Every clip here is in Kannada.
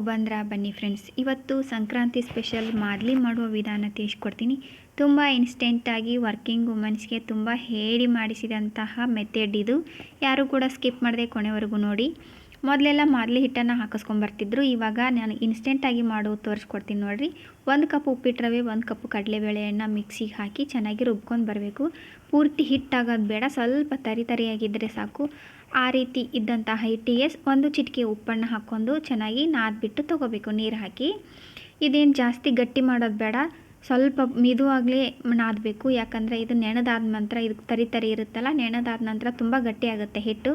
ಬಂದ್ರ ಬನ್ನಿ ಫ್ರೆಂಡ್ಸ್ ಇವತ್ತು ಸಂಕ್ರಾಂತಿ ಸ್ಪೆಷಲ್ ಮಾದಲಿ ಮಾಡುವ ವಿಧಾನ ತಿಳಿಸ್ಕೊಡ್ತೀನಿ. ತುಂಬ ಇನ್ಸ್ಟೆಂಟಾಗಿ ವರ್ಕಿಂಗ್ ವುಮೆನ್ಸ್ಗೆ ತುಂಬ ಹೇಳಿ ಮಾಡಿಸಿದಂತಹ ಮೆಥಡ್ ಇದು. ಯಾರು ಕೂಡ ಸ್ಕಿಪ್ ಮಾಡದೆ ಕೊನೆವರೆಗೂ ನೋಡಿ. ಮೊದಲೆಲ್ಲ ಮಾದಲಿ ಹಿಟ್ಟನ್ನು ಹಾಕಿಸ್ಕೊಂಬರ್ತಿದ್ರು ಇವಾಗ ನಾನು ಇನ್ಸ್ಟೆಂಟಾಗಿ ಮಾಡೋ ತೋರಿಸ್ಕೊಡ್ತೀನಿ ನೋಡಿರಿ. ಒಂದು ಕಪ್ ಉಪ್ಪಿಟ್ಟು ರವೆ ಒಂದು ಕಪ್ ಕಡಲೆಬೇಳೆಯನ್ನು ಮಿಕ್ಸಿಗೆ ಹಾಕಿ ಚೆನ್ನಾಗಿ ರುಬ್ಕೊಂಡು ಬರಬೇಕು. ಪೂರ್ತಿ ಹಿಟ್ಟಾಗೋದು ಬೇಡ. ಸ್ವಲ್ಪ ತರಿ ತರಿಯಾಗಿದ್ದರೆ ಸಾಕು. ಆ ರೀತಿ ಇದ್ದಂತಹ ಹಿಟ್ಟಿಗೆ ಒಂದು ಚಿಟಿಕೆ ಉಪ್ಪನ್ನು ಹಾಕ್ಕೊಂಡು ಚೆನ್ನಾಗಿ ನಾದ್ಬಿಟ್ಟು ತೊಗೋಬೇಕು. ನೀರು ಹಾಕಿ. ಇದೇನು ಜಾಸ್ತಿ ಗಟ್ಟಿ ಮಾಡೋದು ಬೇಡ. ಸ್ವಲ್ಪ ಮಿದುವಾಗಲೇ ನಾದಬೇಕು. ಯಾಕಂದರೆ ಇದು ನೆನೆದಾದ ನಂತರ ಇದು ತರಿ ತರಿ ಇರುತ್ತಲ್ಲ ನೆನೆದಾದ ನಂತರ ತುಂಬ ಗಟ್ಟಿ ಆಗುತ್ತೆ ಹಿಟ್ಟು.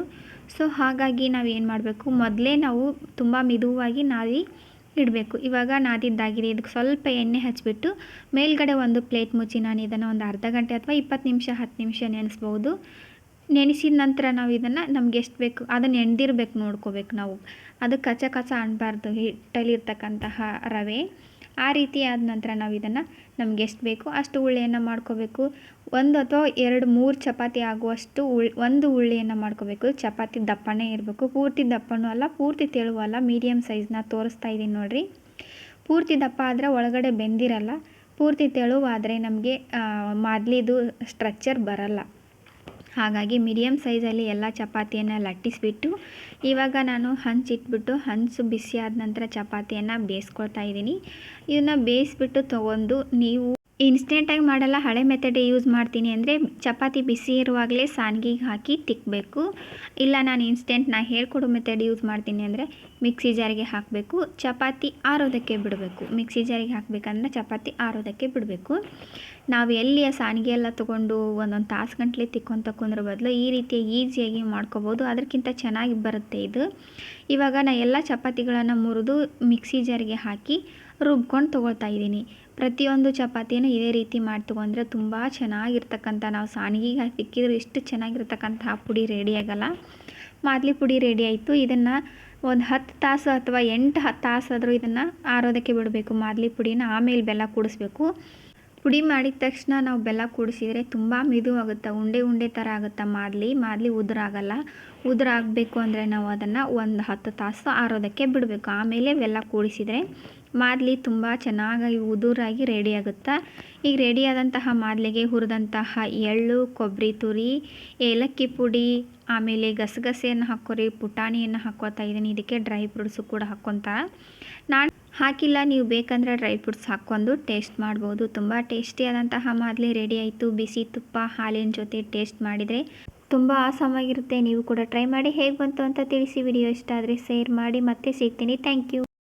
ಸೊ ಹಾಗಾಗಿ ನಾವು ಏನು ಮಾಡಬೇಕು? ಮೊದಲೇ ನಾವು ತುಂಬ ಮಿದುವಾಗಿ ನಾದಿ ಇಡಬೇಕು. ಇವಾಗ ನಾದಿದ್ದಾಗಿದೆ. ಇದಕ್ಕೆ ಸ್ವಲ್ಪ ಎಣ್ಣೆ ಹಚ್ಚಿಬಿಟ್ಟು ಮೇಲ್ಗಡೆ ಒಂದು ಪ್ಲೇಟ್ ಮುಚ್ಚಿ ನಾನು ಇದನ್ನು ಒಂದು ಅರ್ಧ ಗಂಟೆ ಅಥವಾ ಇಪ್ಪತ್ತು ನಿಮಿಷ, ಹತ್ತು ನಿಮಿಷ ನೆನೆಸ್ಬೋದು. ನೆನೆಸಿದ ನಂತರ ನಾವು ಇದನ್ನು ನಮ್ಗೆ ಎಷ್ಟು ಬೇಕು? ಅದನ್ನು ಎಣ್ದಿರ್ಬೇಕು ನೋಡ್ಕೋಬೇಕು ನಾವು. ಅದು ಕಚ ಕಚ ಅನ್ನಬಾರ್ದು ಹಿಟ್ಟಲ್ಲಿರ್ತಕ್ಕಂತಹ ರವೆ. ಆ ರೀತಿ ಆದ ನಂತರ ನಾವು ಇದನ್ನು ನಮ್ಗೆ ಎಷ್ಟು ಬೇಕೋ ಅಷ್ಟು ಉಳ್ಳಿಯನ್ನು ಮಾಡ್ಕೋಬೇಕು. ಒಂದು ಅಥವಾ ಎರಡು, ಮೂರು ಚಪಾತಿ ಆಗುವಷ್ಟು ಉಳ್, ಒಂದು ಉಳ್ಳಿಯನ್ನು ಮಾಡ್ಕೋಬೇಕು. ಚಪಾತಿ ದಪ್ಪನೇ ಇರಬೇಕು. ಪೂರ್ತಿ ದಪ್ಪನೂ ಅಲ್ಲ, ಪೂರ್ತಿ ತೆಳುವೂ ಅಲ್ಲ. ಮೀಡಿಯಮ್ ಸೈಜ್ನ ತೋರಿಸ್ತಾ ಇದ್ದೀನಿ ನೋಡಿರಿ. ಪೂರ್ತಿ ದಪ್ಪ ಆದರೆ ಒಳಗಡೆ ಬೆಂದಿರಲ್ಲ. ಪೂರ್ತಿ ತೆಳುವಾದರೆ ನಮಗೆ ಮಾದಲಿದು ಸ್ಟ್ರಕ್ಚರ್ ಬರಲ್ಲ. ಹಾಗಾಗಿ ಮೀಡಿಯಮ್ ಸೈಜಲ್ಲಿ ಎಲ್ಲ ಚಪಾತಿಯನ್ನು ಲಟ್ಟಿಸಿಬಿಟ್ಟು ಇವಾಗ ನಾನು ಹಂಚಿಟ್ಬಿಟ್ಟು ಹಂಚು ಬಿಸಿ ಆದ ನಂತರ ಚಪಾತಿಯನ್ನು ಬೇಯಿಸ್ಕೊಳ್ತಾ ಇದ್ದೀನಿ. ಇದನ್ನು ಬೇಯಿಸ್ಬಿಟ್ಟು ತೊಗೊಂಡು ನೀವು ಇನ್ಸ್ಟೆಂಟಾಗಿ ಮಾಡಲ್ಲ, ಹಳೆ ಮೆಥಡ್ ಯೂಸ್ ಮಾಡ್ತೀನಿ ಅಂದರೆ ಚಪಾತಿ ಬಿಸಿ ಇರುವಾಗಲೇ ಸಾನ್ಗಿಗೆ ಹಾಕಿ ತಿಕ್ಕಬೇಕು ಇಲ್ಲ, ನಾನು ಇನ್ಸ್ಟೆಂಟ್ ನಾ ಹೇಳ್ಕೊಡೋ ಮೆಥಡ್ ಯೂಸ್ ಮಾಡ್ತೀನಿ ಅಂದರೆ ಮಿಕ್ಸಿ ಜಾರಿಗೆ ಹಾಕಬೇಕು. ಚಪಾತಿ ಆರೋದಕ್ಕೆ ಬಿಡಬೇಕು. ಮಿಕ್ಸಿ ಜಾರಿಗೆ ಹಾಕಬೇಕಂದ್ರೆ ಚಪಾತಿ ಆರೋದಕ್ಕೆ ಬಿಡಬೇಕು. ನಾವು ಎಲ್ಲಿಯ ಸಾನಿಗೆ ಎಲ್ಲ ತೊಗೊಂಡು ಒಂದೊಂದು ತಾಸು ಗಂಟಲೆ ತಿಕ್ಕೊಂತ ಕುಂದ್ರ ಬದಲು ಈ ರೀತಿ ಈಸಿಯಾಗಿ ಮಾಡ್ಕೋಬೋದು. ಅದಕ್ಕಿಂತ ಚೆನ್ನಾಗಿ ಬರುತ್ತೆ ಇದು. ಇವಾಗ ನಾನು ಎಲ್ಲ ಚಪಾತಿಗಳನ್ನು ಮುರಿದು ಮಿಕ್ಸಿ ಜಾರಿಗೆ ಹಾಕಿ ರುಬ್ಕೊಂಡು ತೊಗೊಳ್ತಾ ಇದ್ದೀನಿ. ಪ್ರತಿಯೊಂದು ಚಪಾತಿಯನ್ನು ಇದೇ ರೀತಿ ಮಾಡಿ ತೊಗೊಂಡ್ರೆ ತುಂಬ ಚೆನ್ನಾಗಿರ್ತಕ್ಕಂಥ, ನಾವು ಸಾನಿಗೆಗೆ ಹಾಕಿ ಎಷ್ಟು ಚೆನ್ನಾಗಿರ್ತಕ್ಕಂತಹ ಪುಡಿ ರೆಡಿ ಆಗಲ್ಲ. ಮಾದಲಿ ಪುಡಿ ರೆಡಿ ಆಯಿತು. ಇದನ್ನು ಒಂದು ಹತ್ತು ತಾಸು ಅಥವಾ ಎಂಟು ಹತ್ತು ತಾಸಾದರೂ ಇದನ್ನು ಆರೋದಕ್ಕೆ ಬಿಡಬೇಕು. ಮಾದಲಿ ಪುಡಿನ ಆಮೇಲೆ ಬೆಲ್ಲ ಕೂಡಿಸ್ಬೇಕು. ಪುಡಿ ಮಾಡಿದ ತಕ್ಷಣ ನಾವು ಬೆಲ್ಲ ಕೂಡಿಸಿದರೆ ತುಂಬ ಮಿದು ಆಗುತ್ತೆ, ಉಂಡೆ ಉಂಡೆ ಥರ ಆಗುತ್ತೆ ಮಾದಲಿ. ಮಾದಲಿ ಉದುರಾಗಲ್ಲ ಉದುರಾಗಬೇಕು ಅಂದರೆ ನಾವು ಅದನ್ನು ಒಂದು ಹತ್ತು ತಾಸು ಆರೋದಕ್ಕೆ ಬಿಡಬೇಕು. ಆಮೇಲೆ ಬೆಲ್ಲ ಕೂಡಿಸಿದರೆ ಮಾದಲಿ ತುಂಬ ಚೆನ್ನಾಗಿ ಉದುರಾಗಿ ರೆಡಿ ಆಗುತ್ತೆ? ಈಗ ರೆಡಿ ಆದಂತಹ ಮಾದಲಿಗೆ ಹುರಿದಂತಹ ಎಳ್ಳು ಕೊಬ್ಬರಿ ತುರಿ, ಏಲಕ್ಕಿ ಪುಡಿ, ಆಮೇಲೆ ಗಸಗಸೆಯನ್ನು ಹಾಕೋರಿ ಪುಟಾಣಿಯನ್ನು ಹಾಕೋತಾ ಇದ್ದೀನಿ. ಇದಕ್ಕೆ ಡ್ರೈ ಫ್ರೂಟ್ಸು ಕೂಡ ಹಾಕ್ಕೊತಾ. ನಾನು ಹಾಕಿಲ್ಲ, ನೀವು ಬೇಕಂದರೆ ಡ್ರೈ ಫ್ರೂಟ್ಸ್ ಹಾಕ್ಕೊಂಡು ಟೇಸ್ಟ್ ಮಾಡ್ಬೋದು. ತುಂಬ ಟೇಸ್ಟಿಯಾದಂತಹ ಮಾದಲಿ ರೆಡಿ ಆಯಿತು. ಬಿಸಿ ತುಪ್ಪ, ಹಾಲಿನ ಜೊತೆ ಟೇಸ್ಟ್ ಮಾಡಿದರೆ ತುಂಬ ಆಸಮಾಗಿರುತ್ತೆ ನೀವು ಕೂಡ ಟ್ರೈ ಮಾಡಿ ಹೇಗೆ ಬಂತು ಅಂತ ತಿಳಿಸಿ. ವಿಡಿಯೋ ಇಷ್ಟ ಆದರೆ ಶೇರ್ ಮಾಡಿ. ಮತ್ತೆ ಸಿಗ್ತೀನಿ. Thank you